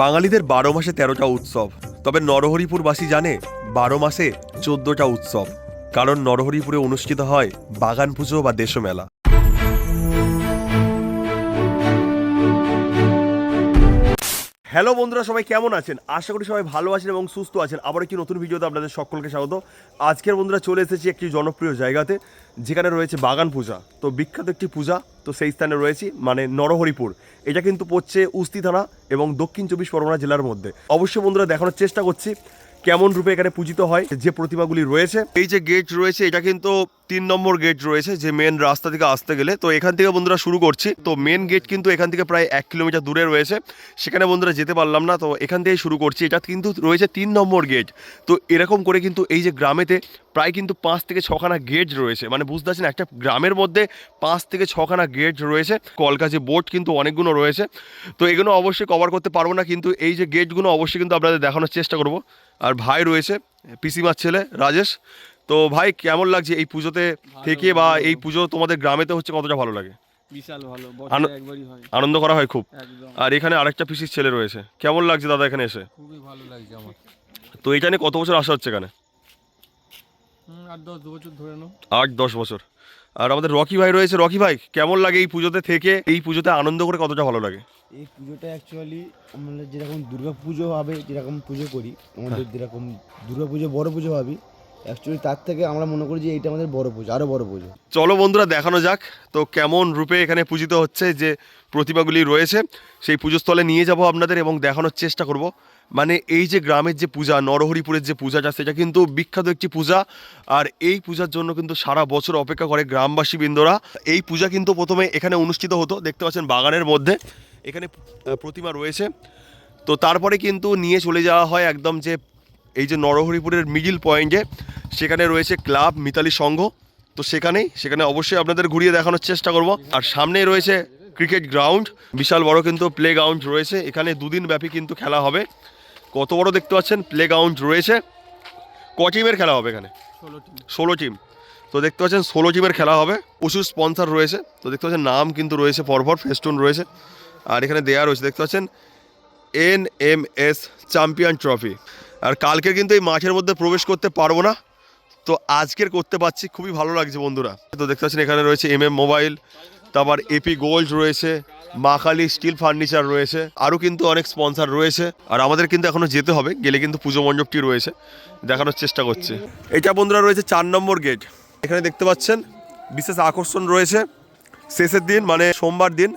বাঙালিদের বারো মাসে তেরোটা উৎসব, তবে নরহরিপুরবাসী জানে বারো মাসে চোদ্দটা উৎসব, কারণ নরহরিপুরে অনুষ্ঠিত হয় বাগান পুজো বা দেশমেলা। হ্যালো বন্ধুরা, সবাই কেমন আছেন? আশা করি সবাই ভালো আছেন এবং সুস্থ আছেন। আবার একটি নতুন ভিডিওতে আপনাদের সকলকে স্বাগত। আজকের বন্ধুরা চলে এসেছি একটি জনপ্রিয় জায়গাতে, যেখানে রয়েছে বাগান পূজা। তো বিখ্যাত একটি পূজা, তো সেই স্থানে রয়েছি মানে নরহরিপুর। এটা কিন্তু পড়ছে উস্তি থানা এবং দক্ষিণ চব্বিশ পরগনা জেলার মধ্যে। অবশ্যই বন্ধুরা, দেখানোর চেষ্টা করছি, কেমন রূপে এখানে পূজিত হয়, যে প্রতিমাগুলি রয়েছে। এই যে গেট রয়েছে, এটা কিন্তু তিন নম্বর গেট রয়েছে, যে মেন রাস্তা থেকে আসতে গেলে। তো এখান থেকে বন্ধুরা শুরু করছি। তো মেন গেট কিন্তু এখান থেকে প্রায় এক কিলোমিটার দূরে রয়েছে। সেখানে বন্ধুরা যেতে পারলাম না, তো এখান থেকেই শুরু করছি। এটা কিন্তু রয়েছে তিন নম্বর গেট তো এরকম করে কিন্তু এই যে গ্রামেতে প্রায় কিন্তু পাঁচ থেকে ছখানা গেট রয়েছে। মানে বুঝতে পারছেন, একটা গ্রামের মধ্যে পাঁচ থেকে ছখানা গেট রয়েছে। কলকাজি বোট কিন্তু অনেকগুলো রয়েছে। তো এগুলো অবশ্যই কভার করতে পারব না, কিন্তু এই যে গেটগুলো অবশ্যই কিন্তু আপনাদের দেখানোর চেষ্টা করব। আর ভাই রয়েছে, পিসিমার ছেলে, রাজেশ। তো ভাই কেমন লাগছে এই পুজোতে থেকে বা এই পুজো তোমাদের গ্রামেতে হচ্ছে কতটা ভালো লাগে? বিশাল ভালো বছরে একবারই হয়। আনন্দ করা হয় খুব? আর এখানে আরেকটা পিসির ছেলে রয়েছে। কেমন লাগছে দাদা এখানে এসে? খুবই ভালো লাগছে আমার। তো এটা নিয়ে কত বছর আসা হচ্ছে এখানে? হুম, দশ বছর ধরে নাও। আট দশ বছর। আর আমাদের রকি ভাই রয়েছে। রকি ভাই কেমন লাগে এই পুজোতে থেকে? এই পুজোতে আনন্দ করে কতটা ভালো লাগে? এই পুজোটা অ্যাকচুয়ালি আমরা যেরকম দুর্গা পুজো হবে যেরকম পুজো করি আমাদের যেরকম দুর্গা পুজো বড় পুজো ভাবি অ্যাকচুয়ালি তার থেকে আমরা মনে করি যে এইটা আমাদের বড় পুজো আরও বড় পুজো। চলো বন্ধুরা, দেখানো যাক। তো কেমন রূপে এখানে পূজিত হচ্ছে যে প্রতিমাগুলি রয়েছে, সেই পুজোস্থলে নিয়ে যাব আপনাদের এবং দেখানোর চেষ্টা করব। মানে এই যে গ্রামের যে পূজা, নরহরিপুরের যে পূজাটা, সেটা কিন্তু বিখ্যাত একটি পূজা। আর এই পূজার জন্য কিন্তু সারা বছর অপেক্ষা করে গ্রামবাসী বৃন্দরা এই পূজা কিন্তু প্রথমে এখানে অনুষ্ঠিত হতো, দেখতে পাচ্ছেন বাগানের মধ্যে। এখানে প্রতিমা রয়েছে। তো তারপরে কিন্তু নিয়ে চলে যাওয়া হয় একদম যে এই যে নরহরিপুরের মিডিল পয়েন্টে সেখানে রয়েছে ক্লাব মিতালি সংঘ। তো সেখানেই সেখানে অবশ্যই আপনাদের ঘুরিয়ে দেখানোর চেষ্টা করব। আর সামনেই রয়েছে ক্রিকেট গ্রাউন্ড। বিশাল বড় কিন্তু প্লে গ্রাউন্ড রয়েছে। এখানে দুদিন ব্যাপী কিন্তু খেলা হবে। কত বড় দেখতে পাচ্ছেন? প্লে গ্রাউন্ড রয়েছে। ক টিমের খেলা হবে এখানে? ষোলো টিম তো দেখতে পাচ্ছেন ষোলো টিমের খেলা হবে। প্রচুর স্পন্সর রয়েছে। তো দেখতে পাচ্ছেন নাম কিন্তু রয়েছে পরপর ফেস্টুন রয়েছে। আর এখানে দেয়া রয়েছে দেখতে পাচ্ছেন N M S champion trophy আর কালকে কিন্তু এই মাঠের মধ্যে প্রবেশ করতে পারব না। তো আজকের করতে পারছি, খুবই ভালো লাগছে বন্ধুরা। তো দেখতে পাচ্ছেন এখানে রয়েছে এম এম মোবাইল তারপর এপি গোল্ড রয়েছে মাখালি স্টিল ফার্নিচার রয়েছে, আরও কিন্তু অনেক স্পন্সর রয়েছে। আর আমাদের কিন্তু এখনও যেতে হবে, গেলে কিন্তু পুজো মণ্ডপটি রয়েছে, দেখানোর চেষ্টা করছে। এটা বন্ধুরা রয়েছে চার নম্বর গেট। এখানে দেখতে পাচ্ছেন বিশেষ আকর্ষণ রয়েছে, শেষের দিন মানে সোমবার দিন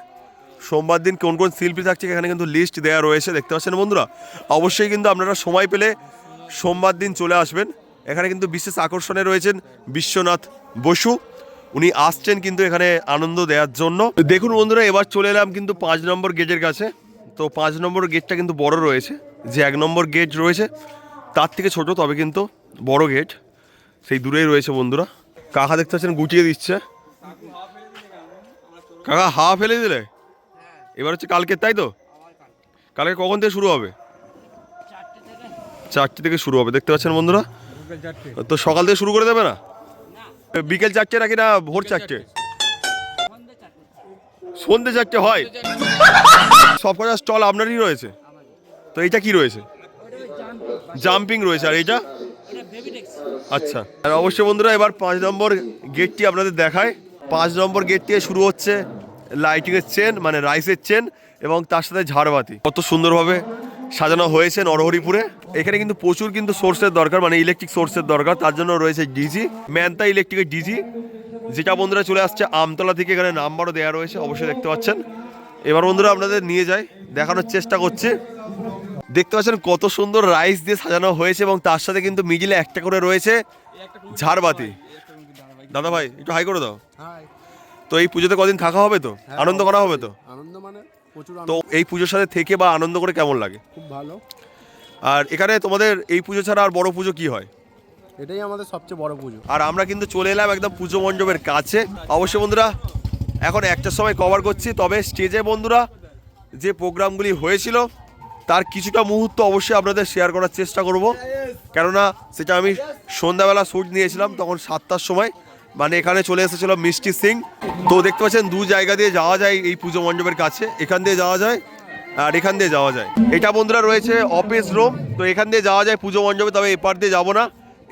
সোমবার দিন কোন কোন শিল্পী থাকছে এখানে কিন্তু লিস্ট দেওয়া রয়েছে, দেখতে পাচ্ছেন বন্ধুরা? অবশ্যই কিন্তু আপনারা সময় পেলে সোমবার দিন চলে আসবেন। এখানে কিন্তু বিশেষ আকর্ষণে রয়েছেন বিশ্বনাথ বসু। উনি আসছেন কিন্তু এখানে আনন্দ দেওয়ার জন্য। দেখুন বন্ধুরা, এবার চলে এলাম কিন্তু পাঁচ নম্বর গেটের কাছে। তো পাঁচ নম্বর গেটটা কিন্তু বড় রয়েছে, যে এক নম্বর গেট রয়েছে, তার থেকে ছোট তবে কিন্তু বড় গেট। সেই দূরেই রয়েছে বন্ধুরা। কাকা দেখতে পাচ্ছেন গুটিয়ে দিচ্ছে। কাকা হাওয়া ফেলে দিলে? এবার হচ্ছে কালকে, তাই তো? কালকে কখন থেকে শুরু হবে? চারটে থেকে শুরু হবে, দেখতে পাচ্ছেন বন্ধুরা? তো সকাল থেকে শুরু করে দেবে না? বিকেল চারটে নাকি না ভোর চারটে? সন্ধ্যে চারটে হয়। সব কটা স্টল আপনারই রয়েছে। তো এইটা কি রয়েছে? জাম্পিং রয়েছে, আর এইটা? আচ্ছা আর অবশ্যই বন্ধুরা এবার পাঁচ নম্বর গেটটি আপনাদের দেখায়। পাঁচ নম্বর গেট শুরু হচ্ছে লাইটিংয়ের চেন মানে রাইসের চেন এবং তার সাথে ঝাড়বাতি। কত সুন্দরভাবে সাজানো হয়েছে নরহরিপুরে। এখানে কিন্তু প্রচুর কিন্তু সোর্সের দরকার মানে ইলেকট্রিক সোর্সের দরকার। তার জন্য রয়েছে ডিজি ম্যানতা ইলেকট্রিকের ডিজি যেটা বন্ধুরা চলে আসছে আমতলা থেকে, এখানে নাম্বারও দেওয়া রয়েছে, অবশ্যই দেখতে পাচ্ছেন। এবার বন্ধুরা আপনাদের নিয়ে যাই, দেখানোর চেষ্টা করছে। দেখতে পাচ্ছেন কত সুন্দর রাইস দিয়ে সাজানো হয়েছে এবং তার সাথে কিন্তু মিডিলে একটা করে রয়েছে ঝাড়বাতি। দাদা ভাই, একটু হাই করে দাও। হ্যাঁ তো এই পুজোতে কদিন থাকা হবে তো? আনন্দ করা হবে তো? আনন্দ মানে প্রচুর তো এই পুজোর সাথে থেকে বা আনন্দ করে কেমন লাগে? খুব ভালো। আর এখানে তোমাদের এই পুজো ছাড়া আর বড় পুজো কি হয়? এটাই আমাদের সবচেয়ে বড় পুজো। আর আমরা কিন্তু চলে এলাম একদম পুজো মণ্ডপের কাছে। অবশ্যই বন্ধুরা এখন একটার সময় কভার করছি। তবে স্টেজে বন্ধুরা যে প্রোগ্রামগুলি হয়েছিল তার কিছুটা মুহূর্ত অবশ্যই আপনাদের শেয়ার করার চেষ্টা করব। কেননা সেটা আমি সন্ধ্যাবেলা শ্যুট নিয়েছিলাম তখন সাতটার সময়। মানে এখানে চলে এসেছিল মিষ্টি সিং। তো দেখতে পাচ্ছেন দু জায়গা দিয়ে যাওয়া যায় এই পুজো মণ্ডপের কাছে। এখান দিয়ে যাওয়া যায় আর এখান দিয়ে যাওয়া যায়। এটা বন্ধুরা রয়েছে অফিস রুম তো এখান দিয়ে যাওয়া যায় পুজো মণ্ডপে, তবে এপার দিয়ে যাব না।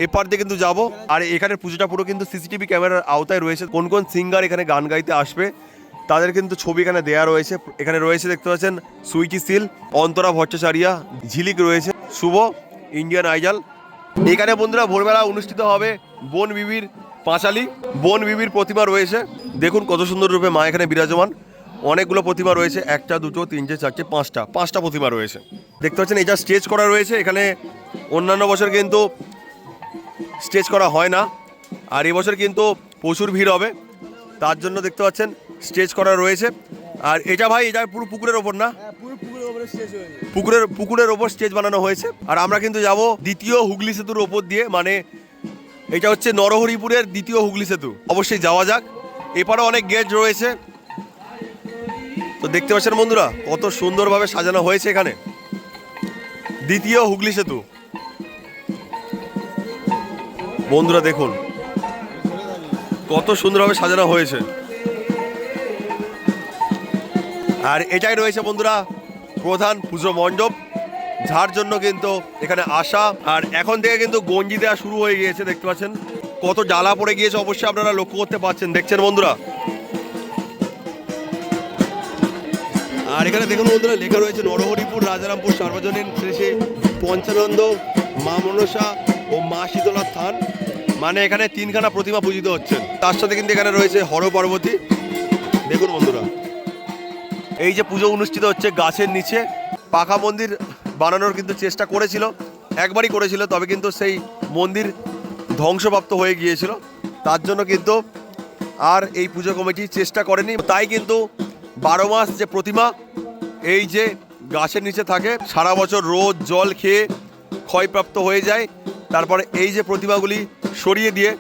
এপার দিয়ে কিন্তু যাব। আর এখানে পুজোটা পুরো কিন্তু সিসিটিভি ক্যামেরার আওতায় রয়েছে। কোন কোন সিঙ্গার এখানে গান গাইতে আসবে, তাদের কিন্তু ছবি এখানে দেয়া রয়েছে। এখানে রয়েছে দেখতে পাচ্ছেন সুইটি সিল, অন্তরা ভট্টাচারিয়া, ঝিলিক রয়েছে, শুভ, ইন্ডিয়ান আইজাল এখানে বন্ধুরা ভোরবেলা অনুষ্ঠিত হবে বন বিবির পাঁচালি বন বিবির প্রতিমা রয়েছে। দেখুন কত সুন্দর রূপে মা এখানে বিরাজমান। অনেকগুলো প্রতিমা রয়েছে একটা দুটো তিনটে চারটে পাঁচটা পাঁচটা প্রতিমা রয়েছে। দেখতে পাচ্ছেন এটা স্টেজ করা রয়েছে এখানে অন্যান্য বছর কিন্তু স্টেজ করা হয় না। আর এবছর কিন্তু প্রচুর ভিড় হবে তার জন্য দেখতে পাচ্ছেন স্টেজ করা রয়েছে। আর এটা ভাই এটা পুরো পুকুরের ওপর না? পুকুরের পুকুরের ওপর স্টেজ বানানো হয়েছে। আর আমরা কিন্তু যাব দ্বিতীয় হুগলি সেতুর ওপর দিয়ে মানে এটা হচ্ছে নরহরিপুরের দ্বিতীয় হুগলি সেতু। অবশ্যই যাওয়া যাক। এপারে অনেক গেট রয়েছে। তো দেখতে পাচ্ছেন বন্ধুরা, কত সুন্দরভাবে সাজানো হয়েছে এখানে। দ্বিতীয় হুগলি সেতু। বন্ধুরা দেখুন, কত সুন্দরভাবে সাজানো হয়েছে। আর এটাই রয়েছে বন্ধুরা, প্রধান পুজো মণ্ডপ। যার জন্য কিন্তু এখানে আসা। আর এখন থেকে কিন্তু গঞ্জি দেওয়া শুরু হয়ে গিয়েছে, দেখতে পাচ্ছেন? কত জ্বালা পড়ে গিয়েছে, অবশ্যই আপনারা লক্ষ্য করতে পারছেন। দেখছেন বন্ধুরা? আর এখানে দেখুন বন্ধুরা, লেখা রয়েছে নরহরিপুর, রাজারামপুর, সার্বজনীন শ্রী পঞ্চানন্দ, মা মনসা ও মা শীতলা স্থান মানে এখানে তিনখানা প্রতিমা পূজিত হচ্ছে তার সাথে কিন্তু এখানে রয়েছে হর পার্বতী। দেখুন বন্ধুরা, এই যে পুজো অনুষ্ঠিত হচ্ছে গাছের নিচে। পাকা মন্দির বানানোর কিন্তু চেষ্টা করেছিল, একবারই করেছিল, তবে কিন্তু সেই মন্দির ধ্বংসপ্রাপ্ত হয়ে গিয়েছিল। তার জন্য কিন্তু আর এই পুজো কমিটি চেষ্টা করেনি। তাই কিন্তু বারো মাস যে প্রতিমা, এই যে গাছের নিচে থাকে, সারা বছর রোদ, জল খেয়ে ক্ষয়প্রাপ্ত হয়ে যায়। তারপরে এই যে প্রতিমাগুলি সরিয়ে দিয়ে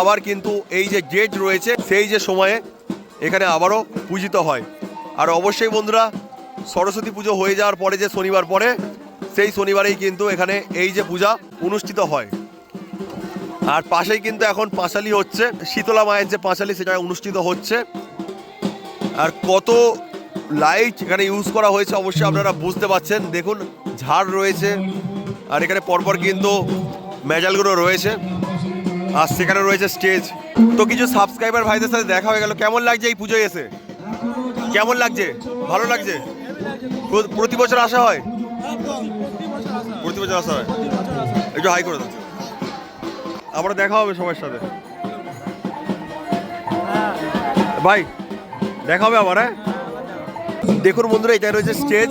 আবার কিন্তু এই যে গেট রয়েছে, সেই যে সময়ে এখানে আবারও পূজিত হয়। আর অবশ্যই বন্ধুরা, সরস্বতী পুজো হয়ে যাওয়ার পরে যে শনিবার পরে সেই শনিবারেই কিন্তু এখানে এই যে পূজা অনুষ্ঠিত হয়। আর পাশেই কিন্তু এখন পাঁচালি হচ্ছে, শীতলা মায়ের যে পাঁচালি সেটা অনুষ্ঠিত হচ্ছে। আর কত লাইট এখানে ইউজ করা হয়েছে অবশ্যই আপনারা বুঝতে পারছেন। দেখুন, ঝাড় রয়েছে, আর এখানে পরপর কিন্তু মেজালগুলো রয়েছে, আর সেখানে রয়েছে স্টেজ। তো কিছু সাবস্ক্রাইবার ভাইদের সাথে দেখা হয়ে গেল। কেমন লাগছে এই পুজোয় এসে? কেমন লাগছে? ভালো লাগছে? প্রতি বছর আসা হয়? বছর আসা হয় একটু হাই করে দাও। আবার দেখা হবে সবার সাথে। ভাই, দেখা হবে আবার হ্যাঁ? দেখুন বন্ধুরা এটা রয়েছে স্টেজ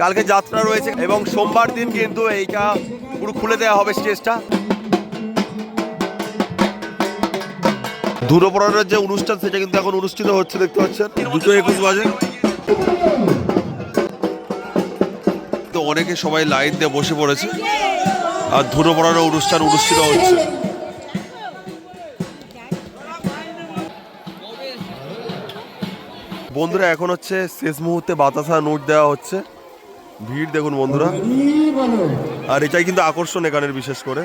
কালকে যাত্রা রয়েছে এবং সোমবার দিন কিন্তু এইটা পুরো খুলে দেওয়া হবে স্টেজটা দূরপড়ানোর যে অনুষ্ঠান, সেটা কিন্তু এখন অনুষ্ঠিত হচ্ছে, দেখতে পাচ্ছেন। দুটো একুশ বাজে। অনেকে সবাই লাইন দিয়ে বসে পড়েছে। আর ধুনো পড়ানো অনুষ্ঠান অনুষ্ঠিত হচ্ছে। বন্ধুরা, এখন হচ্ছে শেষ মুহূর্তে বাতাসা নোট দেওয়া হচ্ছে। ভিড় দেখুন বন্ধুরা। আর এটাই কিন্তু আকর্ষণ এখানের বিশেষ করে।